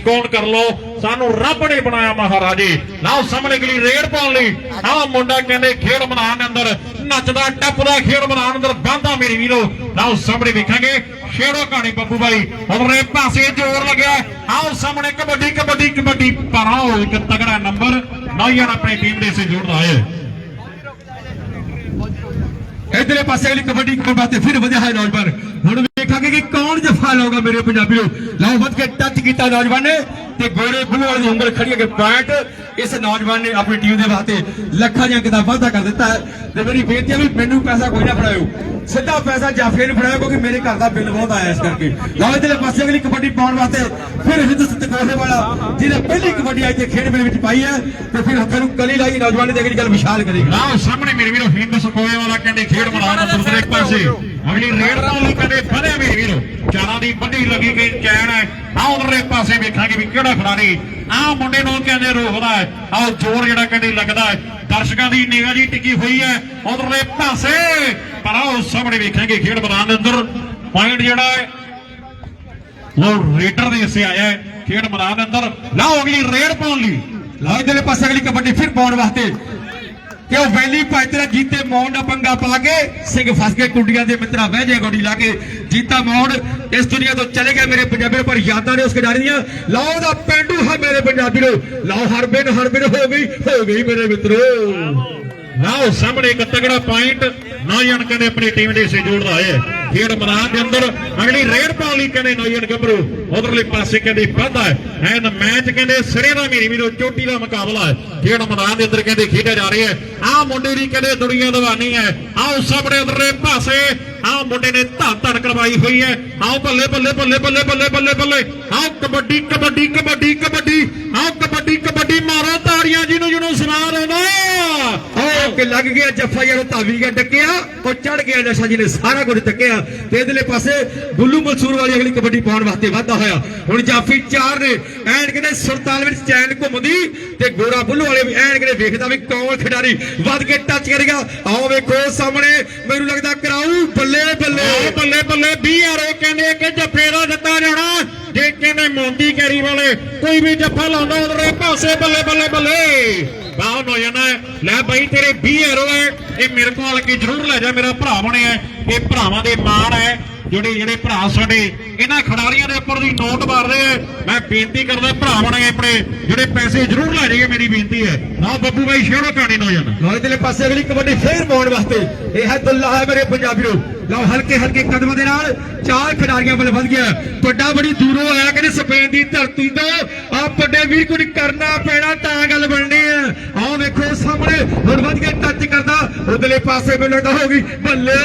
ਸਕੋਨ ਕਰ ਲੋ ਸਾਨੂੰ ਰੱਬ ਨੇ ਬਣਾਇਆ ਮਹਾਰਾਜੇ। ਲਓ ਸਾਹਮਣੇ ਗਲੀ ਰੇਡ ਪਾਉਣ ਲਈ। ਆਹ ਮੁੰਡਾ ਕਹਿੰਦੇ ਖੇਡ ਮੈਦਾਨ ਅੰਦਰ, ਨੱਚਦਾ, ਟੱਪਦਾ, ਖੇਡ ਮੈਦਾਨ ਅੰਦਰ ਬਾਂਦਾ ਮੇਰੇ ਵੀਰੋ। ਲਓ ਸਾਹਮਣੇ ਵੇਖਾਂਗੇ ਛੇੜੋ ਕਹਾਣੀ ਬੱਬੂ ਬਾਈ। ਉਧਰੇ ਪਾਸੇ ਜ਼ੋਰ ਲੱਗਿਆ। ਆਓ ਸਾਹਮਣੇ ਕਬੱਡੀ ਕਬੱਡੀ ਕਬੱਡੀ। ਪਰ ਇੱਕ ਤਗੜਾ ਨੰਬਰ ਨੌਜਵਾਨ ਆਪਣੀ ਟੀਮ ਦੇ ਸੇ ਜੁੜਦਾ ਹੈ। ਇਧਰਲੇ ਪਾਸੇ ਅਗਲੀ ਕਬੱਡੀ ਕਰਨ ਵਾਸਤੇ ਫਿਰ ਵਧਿਆ ਹੈ ਨੌਜਵਾਨ। ਹੁਣ ਵੇਖਾਂਗੇ ਕਿ ਕੌਣ ਜਫਾ ਲਊਗਾ ਮੇਰੇ ਪੰਜਾਬੀਓ? ਲਓ ਵੱਧ ਕੇ ਟੱਚ ਕੀਤਾ ਨੌਜਵਾਨ ਨੇ ਤੇ ਗੋਰੇ ਬਲੂ ਵਾਲੀ ਉਂਗਲ ਖੜੀ ਹੈ ਪੁਆਇੰਟ ਇਸ ਨੌਜਵਾਨ ਨੇ ਆਪਣੀ ਟੀਮ ਦੇ ਵਾਸਤੇ ਲੱਖਾਂ ਦੀਆਂ ਕਿਤਾਬਾਂ ਵਾਅਦਾ ਕਰ ਦਿੱਤਾ ਹੈ ਤੇ ਮੇਰੀ ਬੇਨਤੀ ਹੈ ਵੀ ਮੈਨੂੰ ਪੈਸਾ ਕੋਈ ਨਾ ਫੜਾਇਓ। ਸਿੱਧਾ ਪੈਸਾ ਜਾਫੇ ਨੂੰ ਫੜਾਇਓ ਕਿਉਂਕਿ ਮੇਰੇ ਘਰ ਦਾ ਬਿੱਲ ਬਹੁਤ ਆਇਆ ਇਸ ਕਰਕੇ। ਲਓ ਇਧਰਲੇ ਪਾਸੇ ਅਗਲੀ ਕਬੱਡੀ ਪਾਉਣ ਵਾਸਤੇ ਫਿਰ ਹਿੰਦ ਸਤਕੋਹੇ ਵਾਲਾ, ਜਿਹਨੇ ਪਹਿਲੀ ਕਬੱਡੀ ਅੱਜ ਖੇਡ ਮੇਲੇ ਵਿੱਚ ਪਾਈ ਹੈ ਤੇ ਫਿਰ ਹੱਥਾਂ ਨੂੰ ਕਲੀ ਲਾਈ ਨੌਜਵਾਨ ਦੇ ਅਗਲੀ ਗੱਲ ਵਿਸ਼ਾਲ ਕਰੇਗਾ। ਲਓ ਸਾਹਮਣੇ ਮੇਰੇ ਵੀਰੋ ਹਿੰਦ ਸਕੋਏ ਵਾਲਾ ਕਹਿੰਦੇ ਖੇਡ ਮੈਦਾਨ ਅੰਦਰ ਦੂਸਰੇ ਪਾਸੇ। ਅਗਲੀ ਰੇਡ ਪਾਉਣ ਕਹਿੰਦੇ ਵਧਿਆ ਮੇਰੇ ਵੀਰੋ ਚਾਰਾਂ ਦੀ ਵੱਡੀ ਲੱਗੀ ਗਈ ਚੈਨ ਹੈ। ਆਹ ਉਧਰਲੇ ਪਾਸੇ ਵੇਖਾਂਗੇ ਵੀ ਕਿਹੜਾ ਖਿਡਾਰੀ। ਆਹ ਮੁੰਡੇ ਨੂੰ ਕਹਿੰਦੇ ਰੋਕਦਾ ਹੈ। ਆਹ ਜ਼ੋਰ ਜਿਹੜਾ ਕਹਿੰਦੇ ਲੱਗਦਾ ਹੈ। ਦਰਸ਼ਕਾਂ ਦੀ ਨਿਗਾਹ ਜੀ ਟਿੱਕੀ ਹੋਈ ਹੈ ਉਧਰਲੇ ਪਾਸੇ। ਪਰ ਆਹ ਸਾਹਮਣੇ ਵੇਖਾਂਗੇ ਖੇਡ ਮੈਦਾਨ ਦੇ ਅੰਦਰ। ਪੁਆਇੰਟ ਜਿਹੜਾ ਹੈ, ਉਹ ਰੇਡਰ ਦੇ ਹਿੱਸੇ ਆਇਆ ਹੈ ਖੇਡ ਮੈਦਾਨ ਦੇ ਅੰਦਰ। ਲਓ ਅਗਲੀ ਰੇਡ ਪਾਉਣ ਲਈ। ਲਓ ਇਧਰਲੇ ਪਾਸੇ ਅਗਲੀ ਕਬੱਡੀ, ਫਿਰ ਪਾਉਣ ਵਾਸਤੇ ਕਿ ਉਹ ਵੈਲੀ ਭਾਈ ਤੇਰਾ ਜੀਤੇ ਮੌਂਡ ਦਾ ਪੰਗਾ ਪਾ ਕੇ ਸਿੰਘ ਫਸ ਕੇ ਕੁੰਡੀਆਂ ਦੇ ਮਿੱਤਰਾ ਬਹਿ ਜੇ ਗੋਡੀ ਲਾ ਕੇ। ਜੀਤਾ ਮੌਂਡ ਇਸ ਦੁਨੀਆ ਤੋਂ ਚਲੇ ਗਏ ਮੇਰੇ ਪੰਜਾਬੀ ਪਰ ਯਾਦਾਂ ਨੇ ਉਸ ਖਿਡਾਰੀ ਦੀਆਂ। ਲਓ ਦਾ ਪੈਂਡੂ ਹੈ ਮੇਰੇ ਪੰਜਾਬੀ ਨੂੰ। ਲਓ ਹਰ ਬਿਨ ਹਰ ਬਿਨ ਹੋ ਗਈ ਹੋ ਗਈ ਮੇਰੇ ਮਿੱਤਰੋ। ਲਓ ਸਾਹਮਣੇ ਇੱਕ ਤਗੜਾ ਪੁਆਇੰਟ ਨੌਜਵਾਨ ਕਹਿੰਦੇ ਆਪਣੀ ਟੀਮ ਦੇ ਸੇ ਜੋੜਦਾ ਹੈ ਖੇਡ ਮੈਦਾਨ ਦੇ ਅੰਦਰ ਅਗਲੀ ਰੇਡ ਪਾਉਣ ਲਈ ਕਹਿੰਦੇ ਨੌਜਵਾਨ ਗੱਭਰੂ। ਉਧਰਲੇ ਪਾਸੇ ਕਹਿੰਦੇ ਵਾਧਾ ਹੈ ਐਨ ਮੈਚ ਕਹਿੰਦੇ ਸਿਰੇ ਦਾ ਮੇਰੀ ਵੀਰੋ, ਚੋਟੀ ਦਾ ਮੁਕਾਬਲਾ ਹੈ। ਖੇਡ ਮੈਦਾਨ ਦੇ ਅੰਦਰ ਕਹਿੰਦੇ ਖੇਡਿਆ ਜਾ ਰਿਹਾ ਹੈ। ਆਹ ਮੁੰਡੇ ਦੀ ਕਹਿੰਦੇ ਦੁਨੀਆ ਦਵਾਨੀ ਹੈ। ਆਓ ਸਾਹਮਣੇ ਉਧਰਲੇ ਪਾਸੇ ਆਹ ਮੁੰਡੇ ਨੇ ਧੜ ਧੜ ਕਰਵਾਈ ਹੋਈ ਹੈ। ਆਓ ਬੱਲੇ ਬੱਲੇ ਬੱਲੇ ਬੱਲੇ ਬੱਲੇ ਬੱਲੇ ਬੱਲੇ। ਆਓ ਕਬੱਡੀ ਕਬੱਡੀ ਕਬੱਡੀ ਕਬੱਡੀ। ਆਓ ਕਬੱਡੀ ਕਬੱਡੀ ਮਾਰੋ ਤਾੜੀਆਂ, ਜਿਹਨੂੰ ਜਿਹਨੂੰ ਸਵਾਰ ਆਉਂਦਾ ਉਹ ਕਿ ਲੱਗ ਗਿਆ ਜੱਫਾ ਜਦੋਂ ਧਾਵੀ ਗਿਆ ਡੱਕਿਆ, ਉਹ ਚੜ ਗਿਆ ਨਸ਼ਾ ਜੀ ਨੇ ਸਾਰਾ ਕੁਝ ਟੱਕਿਆ ਤੇ ਇਧਰਲੇ ਪਾਸੇ ਗੁੱਲੂ ਮਨਸੂਰ ਵਾਲੀ ਅਗਲੀ ਕਬੱਡੀ ਪਾਉਣ ਵਾਸਤੇ ਵਾਧਾ ਹੋਇਆ। ਹੁਣ ਜਾਫੀ ਚਾਰ ਨੇ। ਐਨ ਕਿਤੇ ਸੁਰਤਾਲ ਵਿੱਚ ਚੈਨ ਘੁੰਮਦੀ ਤੇ ਗੋਰਾ ਬੁੱਲੂ ਵਾਲੇ ਵੀ ਐਨ ਕਿਤੇ ਵੇਖਦਾ ਵੀ ਕੌਣ ਖਿਡਾਰੀ ਵੱਧ ਕੇ ਟੱਚ ਕਰੇਗਾ। ਆਓ ਵੇਖੋ ਸਾਹਮਣੇ, ਮੈਨੂੰ ਲੱਗਦਾ ਕਰਾਊ ਬੱਲੇ ਬੱਲੇ। ਬੱਲੇ ਬੱਲੇ 20 ਆਰੋ ਕਹਿੰਦੇ ਕਿ ਜੱਫੇ ਦਾ ਦਿੱਤਾ ਜਾਣਾ। ਜੇ ਕਹਿੰਦੇ ਮੋਂਦੀ ਕੈਰੀ ਵਾਲੇ, ਕੋਈ ਵੀ ਜੱਫਾ ਲਾਉਂਦਾ ਉਧਰੇ ਪਾਸੇ ਬੱਲੇ ਬੱਲੇ ਬੱਲੇ। ਬਾਹਰ ਹੋ ਜਾਣਾ ਲੈ ਬਾਈ, ਤੇਰੇ 20 ਆਰੋ ਹੈ। ਇਹ ਮੇਰੇ ਕੋਲ ਕੇ ਜ਼ਰੂਰ ਲੈ ਜਾ। ਮੇਰਾ ਭਰਾ ਬਣਿਆ ਹੈ। ਇਹ ਭਰਾਵਾਂ ਦੇ ਮਾਣ ਹੈ। ਜਿਹੜੇ ਜਿਹੜੇ ਭਰਾ ਸਾਡੇ ਇਹਨਾਂ ਖਿਡਾਰੀਆਂ ਦੇ ਉੱਪਰ ਦੀ ਨੋਟ ਮਾਰਦੇ ਆ ਮੈਂ ਬੇਨਤੀ ਕਰਦਾ ਭਰਾ ਬਣੇ ਆਪਣੇ ਜਿਹੜੇ ਪੈਸੇ ਜ਼ਰੂਰ ਲੈ ਜਾਈਏ ਮੇਰੀ ਬੇਨਤੀ ਹੈ। ਨਾ ਬੱਬੂ ਬਾਈ ਛੇੜੋ ਕਹਾਣੀ ਨਾ ਜਾਣਾ ਲਓ ਇਧਰਲੇ ਪਾਸੇ ਅਗਲੀ ਕਬੱਡੀ ਫੇਰ ਪਾਉਣ ਵਾਸਤੇ ਇਹ ਹੈ ਦੁੱਲਾ ਹੈ ਮੇਰੇ ਪੰਜਾਬੀ ਨੂੰ ਲਓ ਹਲਕੇ ਹਲਕੇ ਕਦਮਾਂ ਦੇ ਨਾਲ ਚਾਰ ਖਿਡਾਰੀਆਂ ਵੱਲ ਵੱਧ ਗਿਆ। ਵੱਡਾ ਬੜੀ ਦੂਰੋਂ ਆਇਆ ਕਹਿੰਦੇ ਸਪੇਨ ਦੀ ਧਰਤੀ ਤੋਂ ਆ ਵੱਡੇ ਵੀਰ ਕੁਝ ਕਰਨਾ ਪੈਣਾ ਤਾਂ ਗੱਲ ਬਣਨੀ ਹੈ। ਆਓ ਵੇਖੋ ਸਾਹਮਣੇ ਹੁਣ ਵੱਧ ਕੇ ਟੱਚ ਕਰਦਾ। ਉਧਰਲੇ ਪਾਸੇ ਲੱਗਦਾ ਹੋ ਗਈ ਬੱਲੇ।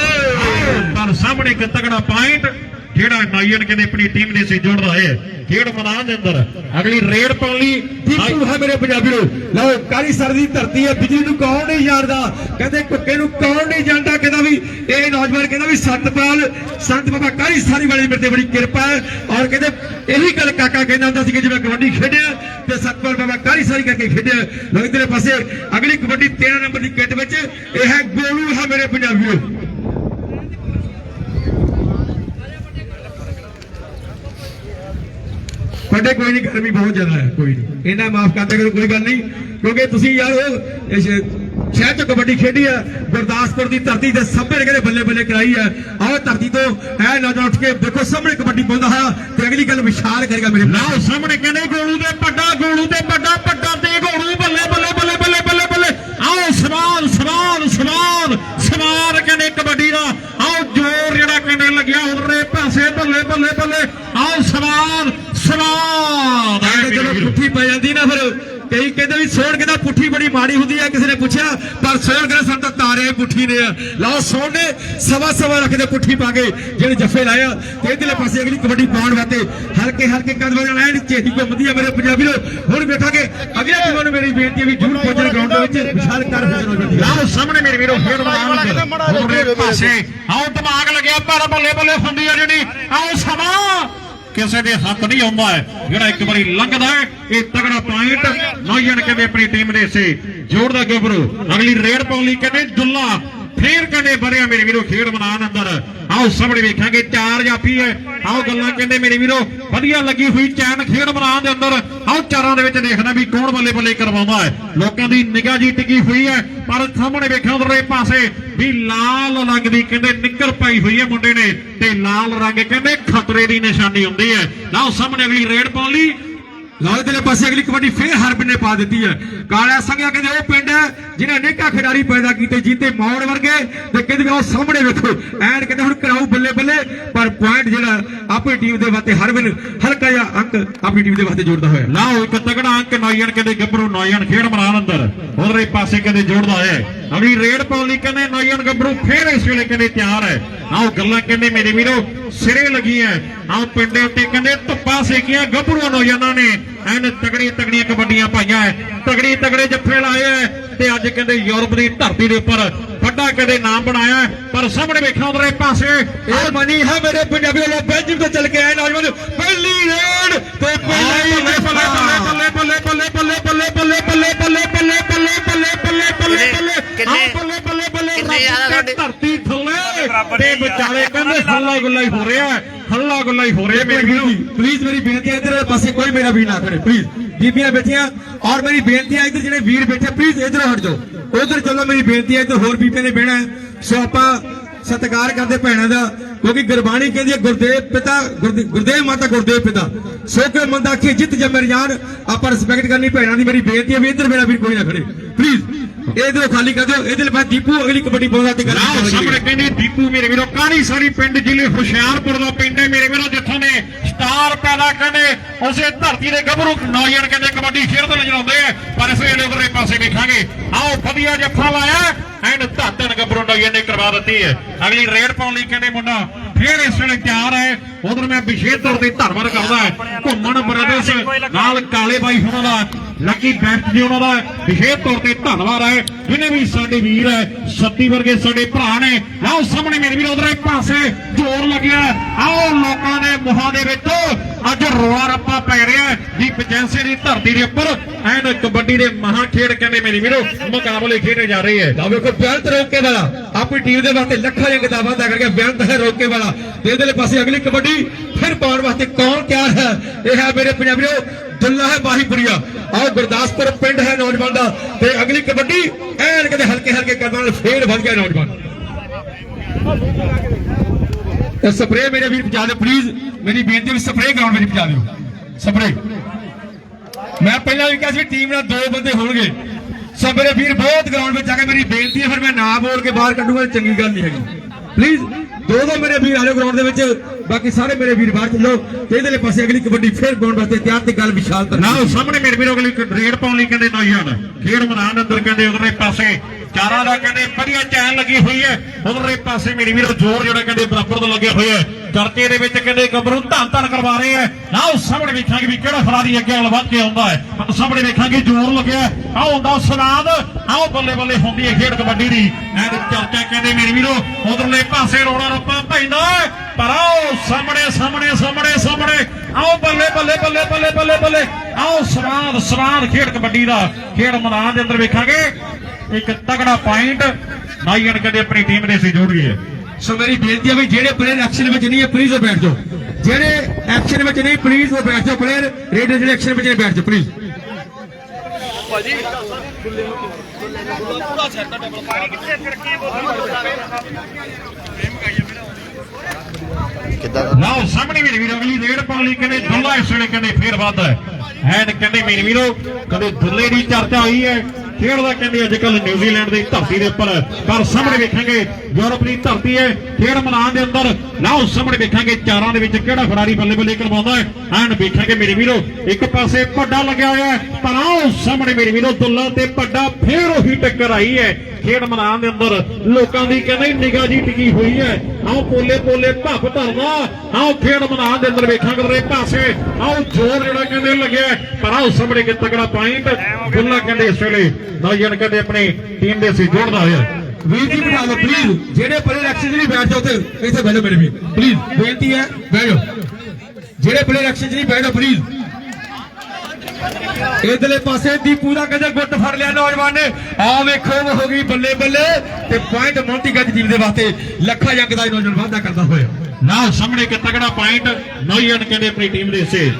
ਪਰ ਸਾਹਮਣੇ ਇੱਕ ਤਗੜਾ ਪੁਆਇੰਟ ਜਿਹੜਾ ਨਾਈਨ ਕਹਿੰਦੇ ਆਪਣੀ ਟੀਮ ਦੇ ਸੇ ਜੋੜਦਾ ਹੈ। ਖੇਡ ਮੈਦਾਨ ਦੇ ਅੰਦਰ ਅਗਲੀ ਰੇਡ ਪਾਉਣ ਲਈ ਦੀਪੂ ਹੈ। ਮੇਰੇ ਪੰਜਾਬੀ ਨੂੰ। ਲਓ ਕਾਲੀ ਸਰ ਦੀ ਧਰਤੀ ਹੈ ਬਿਜਲੀ ਨੂੰ ਕੌਣ ਨਹੀਂ ਜਾਣਦਾ? ਕਹਿੰਦੇ ਕੁੱਕੇ ਨੂੰ ਕੌਣ ਨਹੀਂ ਜਾਣਦਾ? ਕਹਿੰਦਾ ਵੀ ਇਹ ਨੌਜਵਾਨ ਕਹਿੰਦਾ ਵੀ ਸਤਪਾਲ ਸੰਤ ਬਾਬਾ ਕਾਲੀ ਸਾਰੀ ਵਾਲੀ ਮੇਰੇ ਤੇ ਬੜੀ ਕਿਰਪਾ ਹੈ। ਔਰ ਕਹਿੰਦੇ ਇਹੀ ਗੱਲ ਕਾਕਾ ਕਹਿੰਦਾ ਹੁੰਦਾ ਸੀ ਕਿ ਜਿਵੇਂ ਕਬੱਡੀ ਖੇਡਿਆ ਤੇ ਸਤਪਾਲ ਬਾਬਾ ਕਾਲੀ ਸਾਰੀ ਕਰਕੇ ਖੇਡਿਆ। ਲਓ ਇਧਰਲੇ ਪਾਸੇ ਅਗਲੀ ਕਬੱਡੀ 13 ਨੰਬਰ ਦੀ ਕਿੱਟ ਵਿੱਚ ਇਹ ਹੈ ਗੋਲੂ ਹੈ ਮੇਰੇ ਪੰਜਾਬੀਓ ਵੱਡੇ ਕੋਈ ਨਹੀਂ ਗਰਮੀ ਬਹੁਤ ਜ਼ਿਆਦਾ ਹੈ, ਕੋਈ ਨਹੀਂ। ਇਹਨਾਂ ਮਾਫ ਕਰ ਕਰੋ ਕੋਈ ਗੱਲ ਨਹੀਂ। ਕਿਉਂਕਿ ਤੁਸੀਂ ਯਾਰ ਉਹ ਸ਼ਹਿਰ ਚ ਕਬੱਡੀ ਖੇਡੀ ਹੈ ਗੁਰਦਾਸਪੁਰ ਦੀ ਧਰਤੀ ਦੇ ਸੱਭੇ ਨੇ ਕਹਿੰਦੇ ਬੱਲੇ ਬੱਲੇ ਕਰਾਈ ਹੈ ਆਹ ਧਰਤੀ ਤੋਂ ਹੈ ਨੌਜਵਾਨ ਉੱਠ ਕੇ ਦੇਖੋ, ਸਾਹਮਣੇ ਕਬੱਡੀ ਪਾਉਂਦਾ ਹੋਇਆ ਤੇ ਅਗਲੀ ਗੱਲ ਵਿਸ਼ਾਲ ਕਰੇਗਾ ਮੇਰੇ ਭਰਾ। ਸਾਹਮਣੇ ਕਹਿੰਦੇ ਗੋਲੂ ਦੇ ਵੱਡਾ ਗੋਲੂ ਤੇ ਵੱਡਾ ਵੱਡਾ ਤੇ ਗੋਲੂ, ਬੱਲੇ ਬੱਲੇ ਬੱਲੇ ਬੱਲੇ ਬੱਲੇ ਬੱਲੇ। ਆਓ, ਸਵਾਲ ਸਵਾਲ ਸਵਾਲ ਸਵਾਲ ਕਹਿੰਦੇ ਕਬੱਡੀ ਦਾ। ਆਓ, ਜੋਰ ਜਿਹੜਾ ਕਹਿੰਦੇ ਲੱਗਿਆ ਉਧਰੇ ਪਾਸੇ ਬੱਲੇ ਬੱਲੇ ਬੱਲੇ। ਆਓ, ਸਵਾਲ ਸਵਾਲ ਕਹਿੰਦੇ ਜਦੋਂ ਪੁੱਠੀ ਪੈ ਜਾਂਦੀ ਨਾ ਫਿਰ ਕਈ ਕਹਿੰਦੇ ਵੀ ਸੋਹਣ ਕਹਿੰਦਾ ਪੁੱਠੀ ਬੜੀ ਮਾੜੀ ਹੁੰਦੀ ਹੈ ਕਿਸੇ ਨੇ ਪੁੱਛਿਆ ਪਰ ਸੋਹਣ ਕਹਿੰਦਾ ਸਾਨੂੰ ਤਾਂ ਤਾਰੇ ਪੁੱਠੀ ਨੇ ਆ ਲਓ ਸੋਹਣ ਨੇ ਸਵਾ ਸਵਾ ਰੱਖਦੇ ਪੁੱਠੀ ਪਾ ਕੇ ਜਿਹੜੇ ਜੱਫੇ ਲਾਇਆ ਤੇ ਇਧਰਲੇ ਪਾਸੇ ਅਗਲੀ ਕਬੱਡੀ ਪਾਉਣ ਵਾਸਤੇ ਹਲਕੇ ਹਲਕੇ ਕਦਮਾਂ ਨਾਲ ਐਨ ਚੇਤੀ ਘੁੰਮਦੀ ਆ ਮੇਰੇ ਪੰਜਾਬੀ ਨੂੰ ਹੁਣ ਵੇਖਾਂਗੇ ਅਗਲੇ ਟੀਮਾਂ ਨੂੰ ਮੇਰੀ ਬੇਨਤੀ ਹੈ ਵੀ ਜੂਨ ਪਹੁੰਚਣ ਗਰਾਊਂਡ ਦੇ ਵਿੱਚ ਵਿਸ਼ਾਲ ਕਰ ਹੋ ਹੈ ਆਓ ਸਾਹਮਣੇ ਮੇਰੇ ਵੀਰੋ ਫੇਰ ਮਾਰ ਉਧਰੇ ਪਾਸੇ ਆਓ ਦਿਮਾਗ ਲੱਗਿਆ ਪਰ ਬੱਲੇ ਬੱਲੇ ਹੁੰਦੀ ਆ ਜਿਹੜੀ ਆਓ ਸਮਾਂ ਕਿਸੇ ਦੇ ਹੱਥ ਨਹੀਂ ਆਉਂਦਾ ਹੈ। ਜਿਹੜਾ ਇੱਕ ਵਾਰੀ ਲੰਘਦਾ ਹੈ, ਇਹ ਤਗੜਾ ਪੁਆਇੰਟ ਨੌਜਣ ਕਹਿੰਦੇ ਆਪਣੀ ਟੀਮ ਦੇ ਸੇ ਜੋੜ ਗੱਭਰੂ ਅਗਲੀ ਰੇਡ ਪਾਉਣ ਲਈ ਕਹਿੰਦੇ ਦੁੱਲਾ ਫੇਰ ਕਹਿੰਦੇ ਵਧਿਆ ਮੇਰੇ ਵੀਰੋ, ਖੇਡ ਮੈਦਾਨ ਅੰਦਰ। ਆਓ ਸਾਹਮਣੇ ਵੇਖਾਂਗੇ, ਚਾਰ ਜਾਫੀ ਹੈ। ਆਓ ਗੱਲਾਂ ਕਹਿੰਦੇ, ਮੇਰੇ ਵੀਰੋ, ਵਧੀਆ ਲੱਗੀ ਹੋਈ ਚੈਨ ਖੇਡ ਮੈਦਾਨ ਦੇ ਅੰਦਰ। ਆਓ ਚਾਰਾਂ ਦੇ ਵਿੱਚ ਦੇਖਣਾ ਵੀ ਕੌਣ ਬੱਲੇ ਬੱਲੇ ਕਰਵਾਉਂਦਾ ਹੈ। ਲੋਕਾਂ ਦੀ ਨਿਗਾਹ ਜੀ ਟਿਕੀ ਹੋਈ ਹੈ, ਪਰ ਸਾਹਮਣੇ ਵੇਖਿਆ ਉਧਰਲੇ ਪਾਸੇ ਵੀ ਲਾਲ ਰੰਗ ਦੀ ਕਹਿੰਦੇ ਨਿੱਕਰ ਪਾਈ ਹੋਈ ਹੈ ਮੁੰਡੇ ਨੇ ਤੇ ਲਾਲ ਰੰਗ ਕਹਿੰਦੇ ਖਤਰੇ ਦੀ ਨਿਸ਼ਾਨੀ ਹੁੰਦੀ ਹੈ। ਲਓ ਸਾਹਮਣੇ ਅਗਲੀ ਰੇਡ ਪਾਉਣ ਲਈ ਲਾਲ ਦੇ ਪਾਸੇ ਅਗਲੀ ਕਬੱਡੀ ਫੇਰ ਹਰਬਨ ਨੇ ਪਾ ਦਿੱਤੀ ਹੈ। ਕਾਲਾ ਸੰਘਿਆ ਕਹਿੰਦੇ ਉਹ ਪਿੰਡ ਹੈ ਜਿਹਨੇ ਅਨੇਕਾਂ ਖਿਡਾਰੀ ਪੈਦਾ ਕੀਤੇ, ਜੀਤੇ ਮੌੜ ਵਰਗੇ ਤੇ ਕਹਿੰਦੇ ਉਹ ਸਾਹਮਣੇ ਵੇਖੋ, ਐਨ ਕਹਿੰਦੇ ਹੁਣ ਕਰਾਉ ਬੱਲੇ ਬੱਲੇ, ਪਰ ਪੁਆਇੰਟ ਜਿਹੜਾ ਆਪਣੀ ਟੀਮ ਦੇ ਵਾਸਤੇ ਹਰਬਨ ਹਲਕਾ ਜਿਹਾ ਅੰਕ ਆਪਣੀ ਟੀਮ ਦੇ ਵਾਸਤੇ ਜੋੜਦਾ ਹੋਇਆ। ਲਾਓ ਇੱਕ ਤਗੜਾ ਅੰਕ ਨੌਜਣ ਕਹਿੰਦੇ ਗੱਭਰੂ ਨੌਜਣ ਖੇਡ ਮੈਦਾਨ ਅੰਦਰ। ਉਧਰੇ ਪਾਸੇ ਕਹਿੰਦੇ ਜੋੜਦਾ ਹੈ। ਅਗਲੀ ਰੇਡ ਪਾਉਣ ਲਈ ਕਹਿੰਦੇ ਨੌਜਣ ਗੱਭਰੂ ਫੇਰ ਇਸ ਵੇਲੇ ਕਹਿੰਦੇ ਤਿਆਰ ਹੈ। ਆਓ ਗੱਲਾਂ ਕਹਿੰਦੇ ਮੇਰੇ ਵੀਰੋ ਸਿਰੇ ਲੱਗੀਆਂ ਆਓ ਪਿੰਡੇ ਉੱਤੇ ਕਹਿੰਦੇ ਧੁੱਪਾ ਸੇਕੀਆਂ ਗੱਭਰੂ ਨੌਜਣਾਂ ਨੇ ਐਨ ਤਗੜੀ ਤਗੜੀਆਂ ਕਬੱਡੀਆਂ ਪਾਈਆਂ ਤਗੜੀ ਤਗੜੇ ਜੱਫੇ ਲਾਏ ਤੇ ਅੱਜ ਕਹਿੰਦੇ ਯੂਰਪ ਦੀ ਧਰਤੀ ਦੇ ਉੱਪਰ ਵੱਡਾ ਕਹਿੰਦੇ ਨਾਮ ਬਣਾਇਆ। ਪਰ ਸਾਹਮਣੇ ਵੇਖਿਆ ਉਧਰੇ ਪਾਸੇ ਇਹ ਮਨੀ ਹੈ ਮੇਰੇ ਪੰਜਾਬੀ ਵਾਲਾ ਬੈਲਜੀਅਮ ਤੋਂ ਚੱਲ ਕੇ ਆਏ ਨੌਜਵਾਨ ਪਹਿਲੀ ਰੇਡ ਤੇ ਪਹਿਲੀ ਬੱਲੇ ਬੱਲੇ ਬੱਲੇ ਬੱਲੇ ਬੱਲੇ ਬੱਲੇ ਬੱਲੇ ਬੱਲੇ ਬੱਲੇ ਬੱਲੇ ਬੱਲੇ ਬੱਲੇ ਬੱਲੇ ਬੱਲੇ ਬੱਲੇ ਕਿੰਨੇ- ਆਹ ਬੱਲੇ ਬੱਲੇ ਬੱਲੇ ਕਿੰਨੇ ਜ਼ਿਆਦਾ ਰੱਬ ਦੀ ਤੁਹਾਡੇ? ਧਰਤੀ ਤੇ ਵਿਚਾਲੇ ਕਹਿੰਦੇ ਹੱਲਾ ਗੁੱਲਾ ਹੀ ਹੋ ਰਿਹਾ ਹੈ, ਹੱਲਾ ਗੁੱਲਾ ਹੀ ਹੋ ਰਿਹਾ ਮੇਰੇ ਵੀਰੋ। ਪਲੀਜ਼ ਮੇਰੀ ਬੇਨਤੀ ਹੈ ਇਧਰ ਪਾਸੇ ਕੋਈ ਮੇਰਾ ਵੀਰ ਨਾ ਖੜੇ ਪਲੀਜ਼ ਬੀਬੀਆਂ ਬੈਠੀਆਂ ਔਰ ਮੇਰੀ ਬੇਨਤੀ ਹੈ ਇਧਰ ਜਿਹੜੇ ਵੀਰ ਬੈਠੇ ਪਲੀਜ਼ ਇਧਰ ਹਟ ਜਾਓ। ਉਧਰ ਚਲੋ ਮੇਰੀ ਬੇਨਤੀ ਹੈ ਇੱਧਰ ਹੋਰ ਬੀਬੀਆਂ ਨੇ ਬਹਿਣਾ। ਸੋ ਆਪਾਂ ਸਤਿਕਾਰ ਕਰਦੇ ਭੈਣਾਂ ਦਾ ਕਿਉਂਕਿ ਗੁਰਬਾਣੀ ਕਹਿੰਦੀ ਹੈ ਗੁਰਦੇਵ ਪਿਤਾ ਗੁਰਦੇ- ਗੁਰਦੇਵ ਮਾਤਾ ਗੁਰਦੇਵ ਪਿਤਾ। ਸੋ ਕੇ ਮੰਦਾ ਆਖੇ ਜਿੱਤ ਜਮਰ ਜਾਨ ਆਪਾਂ ਰਿਸਪੈਕਟ ਕਰਨੀ ਭੈਣਾਂ ਦੀ ਮੇਰੀ ਬੇਨਤੀ ਹੈ ਵੀ ਇਧਰ ਮੇਰਾ ਵੀਰ ਕੋਈ ਨਾ ਖੜੇ। ਪਲੀਜ਼ ਇਧਰੋਂ ਖਾਲੀ ਕਰ ਦਿਓ ਇਹਦੇ ਲਈ ਬਾਅਦ ਦੀਪੂ ਅਗਲੀ ਕਬੱਡੀ ਪਾਉਂਦਾ ਤੇ ਗੱਲ ਆਹ ਸਾਹਮਣੇ ਕਹਿੰਦੇ ਦੀਪੂ ਮੇਰੇ ਵੀਰੋ ਕਾਹਨੀ ਸਾਰੀ ਪਿੰਡ ਜ਼ਿਲ੍ਹੇ ਹੁਸ਼ਿਆਰਪੁਰ ਦਾ ਪਿੰਡ ਹੈ ਮੇਰੇ ਵੀਰੋ ਜਿੱਥੋਂ ਨੇ ਸਟਾਰ ਪੈਦਾ ਕਹਿੰਦੇ ਉਸੇ ਧਰਤੀ ਦੇ ਗੱਭਰੂ ਨੌਜਵਾਨ ਕਹਿੰਦੇ ਕਬੱਡੀ ਖੇਡਦੇ ਨਜ਼ਰ ਆਉਂਦੇ ਆ ਪਰ ਇਸ ਵੇਲੇ ਉਧਰਲੇ ਪਾਸੇ ਵੇਖਾਂਗੇ। ਆਓ ਵਧੀਆ ਜੱਫਾ ਲਾਇਆ ਐਨ ਧਾਤਨ ਗੱਭਰੂ ਨੌਜਵਾਨ ਨੇ ਕਰਵਾ ਦਿੱਤੀ ਹੈ। ਅਗਲੀ ਰੇਡ ਪਾਉਣ ਲਈ ਕਹਿੰਦੇ ਮੁੰਡਾ ਫੇਰ ਇਸ ਵੇਲੇ ਤਿਆਰ ਹੈ। ਉਧਰ ਮੈਂ ਵਿਸ਼ੇਸ਼ ਤੌਰ ਤੇ ਧੰਨਵਾਦ ਕਰਦਾ ਘੁੰਮਣ ਬ੍ਰਦਰਸ ਨਾਲ ਕਾਲੇ ਬਾਈ ਉਹਨਾਂ ਦਾ, ਲੱਕੀ ਬੈਸਟ ਜੀ ਉਹਨਾਂ ਦਾ ਵਿਸ਼ੇਸ਼ ਤੌਰ ਤੇ ਧੰਨਵਾਦ ਹੈ। ਜਿਹਨੇ ਵੀ ਸਾਡੇ ਵੀਰ ਹੈ, ਸੱਤੀ ਵਰਗੇ ਸਾਡੇ ਭਰਾ ਨੇ ਆਓ ਸਾਹਮਣੇ ਮੇਰੇ ਵੀਰ, ਉਧਰੇ ਪਾਸੇ ਜ਼ੋਰ ਲੱਗਿਆ। ਆਓ ਲੋਕਾਂ ਦੇ ਮੁਹਾਂ ਦੇ ਵਿੱਚ। ਰੋਲਾ ਰੱਪਾ ਪੈ ਰਿਹਾ ਹੈ। ਵੀ ਪਜੈਂਸੇ ਦੀ ਧਰਤੀ ਦੇ ਉੱਪਰ। ਐਨ ਕਬੱਡੀ ਦੇ ਮਹਾ ਖੇਡ ਕਹਿੰਦੇ ਮੇਰੇ ਵੀਰੋ, ਮੁਕਾਬਲੇ ਖੇਡੇ ਜਾ ਰਹੇ ਹੈ। ਲਓ ਵੇਖੋ, ਬੇਅੰਤ ਰੋਕੇ ਵਾਲਾ। ਆਪਣੀ ਟੀਮ ਦੇ ਵਾਸਤੇ ਲੱਖਾਂ ਦੀਆਂ ਕਿਤਾਬਾਂ ਦਾ ਕਰਕੇ ਬੇਅੰਤ ਹੈ ਰੋਕੇ ਵਾਲਾ। ਤੇ ਇਹਦੇ ਪਾਸੇ ਅਗਲੀ ਕਬੱਡੀ ਫਿਰ ਪਾਉਣ ਵਾਸਤੇ ਕੌਣ ਤਿਆਰ ਹੈ? ਇਹ ਹੈ ਮੇਰੇ ਪੰਜਾਬੀਓ ਦੁੱਲਾ ਹੈ ਬਾਹੀਪੁਰੀਆ। ਆਓ, ਗੁਰਦਾਸਪੁਰ ਪਿੰਡ ਹੈ ਨੌਜਵਾਨ ਦਾ। ਤੇ ਅਗਲੀ ਕਬੱਡੀ ਐਨ ਕਦੇ ਹਲਕੇ ਹਲਕੇ ਕਦਮਾਂ ਨਾਲ ਫੇਰ ਵੱਧ ਗਿਆ ਨੌਜਵਾਨ। ਤੇ ਸਪਰੇ ਮੇਰੇ ਵੀਰ ਪਜਾ ਦਿਓ ਪਲੀਜ਼ ਮੇਰੀ ਬੇਨਤੀ ਹੈ ਸਪਰੇ ਗਰਾਊਂਡ ਵਿੱਚ ਪਜਾ ਦਿਓ। ਸਪਰੇ ਮੈਂ ਪਹਿਲਾਂ ਵੀ ਕਿਹਾ ਸੀ ਟੀਮ ਨਾਲ ਦੋ ਬੰਦੇ ਹੋਣਗੇ। ਸੋ ਮੇਰੇ ਵੀਰ ਬਹੁਤ ਗਰਾਊਂਡ ਵਿੱਚ ਆ ਕੇ ਮੇਰੀ ਬੇਨਤੀ ਹੈ ਫਿਰ ਮੈਂ ਨਾ ਬੋਲ ਕੇ ਬਾਹਰ ਕੱਢੂਗਾ ਚੰਗੀ ਗੱਲ ਨਹੀਂ ਹੈਗੀ। ਪਲੀਜ਼ ਦੋ ਦੋ ਮੇਰੇ ਵੀਰ ਆਲੇ ਗਰਾਊਂਡ ਦੇ ਵਿੱਚ ਬਾਕੀ ਸਾਰੇ ਮੇਰੇ ਵੀਰ ਬਾਹਰ ਚੱਲੋ। ਤੇ ਇਹਦੇ ਲਈ ਪਾਸੇ ਅਗਲੀ ਕਬੱਡੀ ਫੇਰ ਪਾਉਣ ਵਾਸਤੇ ਤਿਆਰ ਤੇ ਗੱਲ ਵਿਸ਼ਾਲ ਤਰ ਨਾ ਸਾਹਮਣੇ ਮੇਰੇ ਵੀਰੋ ਅਗਲੀ ਰੇਡ ਪਾਉਣ ਲਈ ਕਹਿੰਦੇ ਨੌਜਵਾਨ ਖੇਡ ਮੈਦਾਨ ਅੰਦਰ ਕਹਿੰਦੇ ਉਧਰਲੇ ਪਾਸੇ ਚਾਰਾਂ ਦਾ ਕਹਿੰਦੇ ਵਧੀਆ ਚੈਨ ਲੱਗੀ ਹੋਈ ਹੈ। ਉਧਰਲੇ ਪਾਸੇ ਮੇਰੇ ਵੀਰੋ ਜ਼ੋਰ ਜਿਹੜਾ ਕਹਿੰਦੇ ਬਰਾਬਰ ਤੋਂ ਲੱਗਿਆ ਹੋਇਆ ਹੈ। ਚਰਚੇ ਦੇ ਵਿੱਚ ਕਹਿੰਦੇ ਗੱਭਰੂ ਧੰਨ ਧੰਨ ਕਰਵਾ ਰਹੇ ਹੈ। ਆਓ ਸਾਹਮਣੇ ਵੇਖਾਂਗੇ ਵੀ ਕਿਹੜਾ ਖਿਡਾਰੀ ਅੱਗੇ ਵੱਲ ਵੱਧ ਕੇ ਆਉਂਦਾ ਹੈ। ਪਰ ਸਾਹਮਣੇ ਵੇਖਾਂਗੇ ਜ਼ੋਰ ਲੱਗਿਆ ਆਓ ਹੁੰਦਾ ਸਨਾਦ ਆਓ ਬੱਲੇ ਬੱਲੇ ਹੁੰਦੀ ਹੈ ਖੇਡ ਕਬੱਡੀ ਦੀ। ਐਂ ਚਰਚਾ ਕਹਿੰਦੇ ਮੇਰੇ ਵੀਰੋ, ਉਧਰਲੇ ਪਾਸੇ ਰੋਣਾ ਰੱਪਾ ਪੈਂਦਾ ਪਰ ਆਓ ਸਾਹਮਣੇ ਸਾਹਮਣੇ ਸਾਹਮਣੇ ਸਾਹਮਣੇ। ਆਓ ਬੱਲੇ ਬੱਲੇ ਬੱਲੇ ਬੱਲੇ ਬੱਲੇ ਬੱਲੇ। ਆਓ ਸਵਾਦ ਸਵਾਦ ਖੇਡ ਕਬੱਡੀ ਦਾ। ਖੇਡ ਮੈਦਾਨ ਦੇ ਅੰਦਰ ਵੇਖਾਂਗੇ। ਇੱਕ ਤਗੜਾ ਪੁਆਇੰਟ ਨਾਈਅਨ ਕਹਿੰਦੇ ਆਪਣੀ ਟੀਮ ਦੇ ਸੀ ਜੋੜ ਗਈ ਹੈ ਸੋ ਮੇਰੀ ਬੇਨਤੀ ਹੈ ਵੀ ਜਿਹੜੇ ਪਲੇਅਰ ਐਕਸ਼ਨ ਵਿੱਚ ਨਹੀਂ ਹੈ ਪਲੀਜ਼ ਉਹ ਬੈਠ ਜਾਓ। ਜਿਹੜੇ ਐਕਸ਼ਨ ਵਿੱਚ ਨਹੀਂ ਪਲੀਜ਼ ਉਹ ਬੈਠ ਜਾਓ ਪਲੇਅਰ ਰੇਡਰ ਜਿਹੜੇ ਐਕਸ਼ਨ ਵਿੱਚ ਨਹੀਂ ਬੈਠ ਜਾਓ ਪਲੀਜ਼ ਕਿੱਦਾਂ ਲਓ ਸਾਹਮਣੇ ਮੇਰੇ ਵੀਰੋ ਅਗਲੀ ਰੇਡ ਪਾਉਣ ਲਈ ਕਹਿੰਦੇ ਦੁੱਲਾ ਇਸ ਵੇਲੇ ਕਹਿੰਦੇ ਫੇਰ ਵੱਧ ਹੈ। ਐਨ ਕਹਿੰਦੇ ਮੇਰੇ ਵੀਰੋ ਕਦੇ ਦੁੱਲੇ ਦੀ ਚਰਚਾ ਹੋਈ ਹੈ। ਖੇਡਦਾ ਕਹਿੰਦੇ ਅੱਜ ਕੱਲ ਨਿਊਜ਼ੀਲੈਂਡ ਦੀ ਧਰਤੀ ਦੇ ਉੱਪਰ। ਪਰ ਸਾਹਮਣੇ ਵੇਖਾਂਗੇ, ਯੂਰਪ ਦੀ ਧਰਤੀ ਹੈ, ਖੇਡ ਮੈਦਾਨ ਦੇ ਅੰਦਰ। ਲਓ, ਸਾਹਮਣੇ ਵੇਖਾਂਗੇ ਚਾਰਾਂ ਦੇ ਵਿੱਚ ਕਿਹੜਾ ਖਿਡਾਰੀ ਬੱਲੇ ਬੱਲੇ ਕਰਵਾਉਂਦਾ ਹੈ। ਐਨ ਵੇਖਾਂਗੇ ਮੇਰੇ ਵੀਰੋ, ਇੱਕ ਪਾਸੇ ਵੱਡਾ ਲੱਗਿਆ ਹੋਇਆ ਹੈ, ਪਰ ਆਓ, ਸਾਹਮਣੇ ਮੇਰੇ ਵੀਰੋ, ਦੁੱਲਾ ਤੇ ਵੱਡਾ ਫੇਰ ਉਹੀ ਟੱਕਰ ਆਈ ਹੈ। ਖੇਡ ਮੈਦਾਨ ਦੇ ਅੰਦਰ ਲੋਕਾਂ ਦੀ ਕਹਿੰਦੇ ਨਿਗਾਹ ਜੀ ਟਿਕੀ ਹੋਈ ਹੈ। ਆਓ ਪੋਲੇ ਪੋਲੇ ਭੱਪ ਧਰਦਾ ਆਓ ਖੇਡ ਮੈਦਾਨ ਦੇ ਅੰਦਰ ਵੇਖਾਂਗੇ ਉਹਦੇ ਪਾਸੇ। ਆਓ ਜ਼ੋਰ ਜਿਹੜਾ ਕਹਿੰਦੇ ਲੱਗਿਆ ਪਰ ਆਓ ਸਾਹਮਣੇ ਕਿ ਤਕੜਾ ਪੁਆਇੰਟ ਦੁੱਲਾ ਕਹਿੰਦੇ ਇਸ ਵੇਲੇ। ਨੌਜਵਾਨ ਕਹਿੰਦੇ ਆਪਣੀ ਟੀਮ ਦੇ ਸੀ ਜੋੜਦਾ ਹੋਇਆ। ਵੀਰ ਜੀ ਬਿਠਾ ਲਓ ਪਲੀਜ਼ ਜਿਹੜੇ ਪਲੇਅਰ ਐਕਸ਼ਨ ਨਹੀਂ ਬੈਠ ਜਾਓ ਤੇ ਇੱਥੇ ਬਹਿ ਮੇਰੇ ਵੀਰ। ਪਲੀਜ਼ ਬੇਨਤੀ ਹੈ, ਬਹਿ ਜਿਹੜੇ ਪਲੇਅਰ ਐਕਸ਼ਨ ਨਹੀਂ ਬੈਠ ਪਲੀਜ਼ ਇਧਰਲੇ ਪਾਸੇ ਦੀਪੂ ਦਾ ਕਹਿੰਦੇ ਗੁੱਟ ਫੜ ਲਿਆ ਨੌਜਵਾਨ ਨੇ। ਆ ਵੇਖੋ ਹੋ ਗਈ ਬੱਲੇ ਬੱਲੇ ਤੇ ਪੁਆਇੰਟ ਮੌਂਟੀ ਗੱਜ ਟੀਮ ਦੇ ਵਾਸਤੇ ਲੱਖਾ ਜੰਗ ਦਾ ਨੌਜਵਾਨ ਵਾਅਦਾ ਕਰਦਾ ਹੋਇਆ। ਨਾ ਸਾਹਮਣੇ ਇੱਕ ਤਗੜਾ ਪੁਆਇੰਟ ਨੌਜਵਾਨ ਕਹਿੰਦੇ ਆਪਣੀ ਟੀਮ ਦੇ ਹਿੱਸੇ।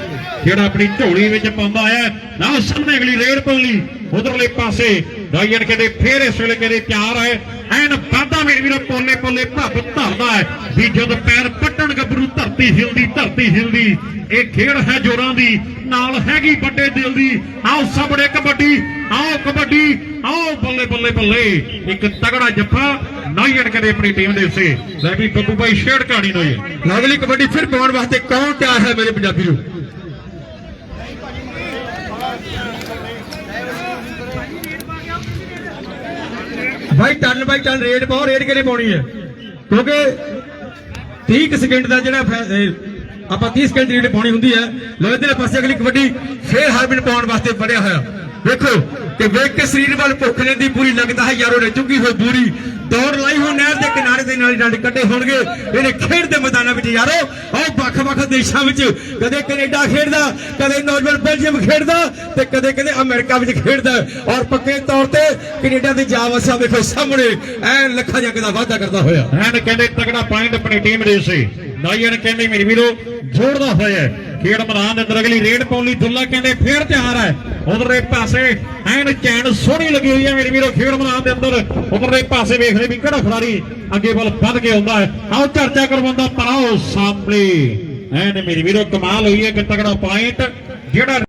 ਜਿਹੜਾ ਆਪਣੀ ਝੋਲੀ ਵਿੱਚ ਪਾਉਂਦਾ ਹੈ ਨਾ ਸਾਹਮਣੇ ਅਗਲੀ ਰੇਡ ਪੌਲੀ ਉਧਰਲੇ ਪਾਸੇ ਨੌਜਵਾਨ ਕਹਿੰਦੇ ਫੇਰ ਇਸ ਵੇਲੇ ਕਹਿੰਦੇ ਤਿਆਰ ਹੈ। ਐਨ ਵਾਧਾ ਮੇਰੇ ਵੀਰੋ ਪੋਲੇ ਪੋਲੇ ਭੱਬ ਧਰਦਾ ਹੈ ਵੀ ਜਦ ਪੈਰ ਪੱਟਣ ਗੱਭਰੂ ਧਰਤੀ ਹਿਲਦੀ ਧਰਤੀ ਹਿਲਦੀ ਇਹ ਖੇਡ ਹੈ ਜੋਰਾਂ ਦੀ, ਨਾਲ ਹੈਗੀ ਵੱਡੇ ਦਿਲ ਦੀ। ਆਓ ਸਾਹਮਣੇ ਕਬੱਡੀ, ਆਓ ਕਬੱਡੀ, ਆਓ ਬੱਲੇ ਬੱਲੇ ਬੱਲੇ। ਇੱਕ ਤਗੜਾ ਜੱਫਾ ਨੌਜਵਾਨ ਕਹਿੰਦੇ ਆਪਣੀ ਟੀਮ ਦੇ ਹਿੱਸੇ ਲੈ ਵੀ ਬੱਬੂ ਭਾਈ ਸ਼ੇਡ ਕਹਾਣੀ ਨੌਜਵਾਨ ਅਗਲੀ ਕਬੱਡੀ ਫਿਰ ਪਾਉਣ ਵਾਸਤੇ ਕੌਣ ਤਿਆਰ ਹੈ ਮੇਰੇ ਪੰਜਾਬੀ ਨੂੰ? ਭਾਈ ਟਰਨ, ਬਾਈ ਟਰਨ ਰੇਡ ਪਾਓ ਰੇਡ ਕਿਹਨੇ ਪਾਉਣੀ ਹੈ? ਕਿਉਂਕਿ 30 ਕੁ ਸਕਿੰਟ ਦਾ ਜਿਹੜਾ ਆਪਾਂ 30 ਸਕਿੰਟ ਦੀ ਪਾਉਣੀ ਹੁੰਦੀ ਹੈ ਲੋ ਇਧਰਲੇ ਪਾਸੇ ਅਗਲੀ ਕਬੱਡੀ ਫੇਰ ਹਾਰਮਨ ਪਾਉਣ ਵਾਸਤੇ ਬੜਿਆ ਹੋਇਆ। ਵੇਖੋ ਕਿ ਵੇਖ ਕੇ ਸਰੀਰ ਵੱਲ ਭੁੱਖ ਲੈਂਦੀ ਪੂਰੀ ਲੱਗਦਾ ਹੈ, ਯਾਰੋ ਨੇ ਚੁੱਕੀ ਹੋਈ ਪੂਰੀ ਦੌੜ ਲਾਈ ਹੋ ਨਹਿਰ ਦੇ ਕਿਨਾਰੇ ਦੇ ਨਾਲ ਡੰਡ ਕੱਢੇ ਹੋਣਗੇ। ਇਹਨੇ ਖੇਡ ਦੇ ਮੈਦਾਨਾਂ ਵਿੱਚ ਯਾਰੋ ਉਹ ਵੱਖ-ਵੱਖ ਦੇਸ਼ਾਂ ਵਿੱਚ। ਕਦੇ ਕੈਨੇਡਾ ਖੇਡਦਾ, ਕਦੇ ਨੌਜਵਾਨ ਬੈਲਜੀਅਮ ਖੇਡਦਾ ਤੇ ਕਦੇ ਕਦੇ ਅਮਰੀਕਾ ਵਿੱਚ ਖੇਡਦਾ। ਔਰ ਪੱਕੇ ਤੌਰ ਤੇ ਕੈਨੇਡਾ ਦੇ ਜਾ ਵੇਖੋ ਸਾਹਮਣੇ ਐ ਲੱਖਾਂ ਜੰਗ ਦਾ ਵਾਅਦਾ ਕਰਦਾ ਹੋਇਆ। ਐਨ ਕਹਿੰਦੇ ਤਗੜਾ ਪੁਆਇੰਟ ਆਪਣੀ ਟੀਮ ਦੇ ਹਿੱਸੇ ਨੌਜਵਾਨ ਕਹਿੰਦੇ ਮੇਰੇ ਵੀਰੋ, ਜੋੜਦਾ ਹੋਇਆ ਖੇਡ ਮੈਦਾਨ ਦੇ ਅੰਦਰ ਅਗਲੀ ਰੇਡ ਪੌਲੀ ਦੁੱਲਾ ਕਹਿੰਦੇ ਫੇਰ ਤਿਆਰ ਹੈ। ਉਧਰਲੇ ਪਾਸੇ ਐਨ ਚੈਨ ਸੋਹਣੀ ਲੱਗੀ ਹੋਈ ਹੈ ਮੇਰੇ ਵੀਰੋ, ਖੇਡ ਮੈਦਾਨ ਦੇ ਅੰਦਰ। ਉਧਰਲੇ ਪਾਸੇ ਵੇਖਦੇ ਵੀ ਕਿਹੜਾ ਖਿਡਾਰੀ ਅੱਗੇ ਵੱਲ ਵੱਧ ਕੇ ਆਉਂਦਾ ਹੈ। ਆਓ ਚਰਚਾ ਕਰਵਾਉਂਦਾ ਪਰਾਓ ਸਾਹਮਣੇ। ਐਨ ਮੇਰੇ ਵੀਰੋ, ਕਮਾਲ ਹੋਈ ਹੈ ਕਿ ਤਗੜਾ ਪੁਆਇੰਟ ਜਿਹੜਾ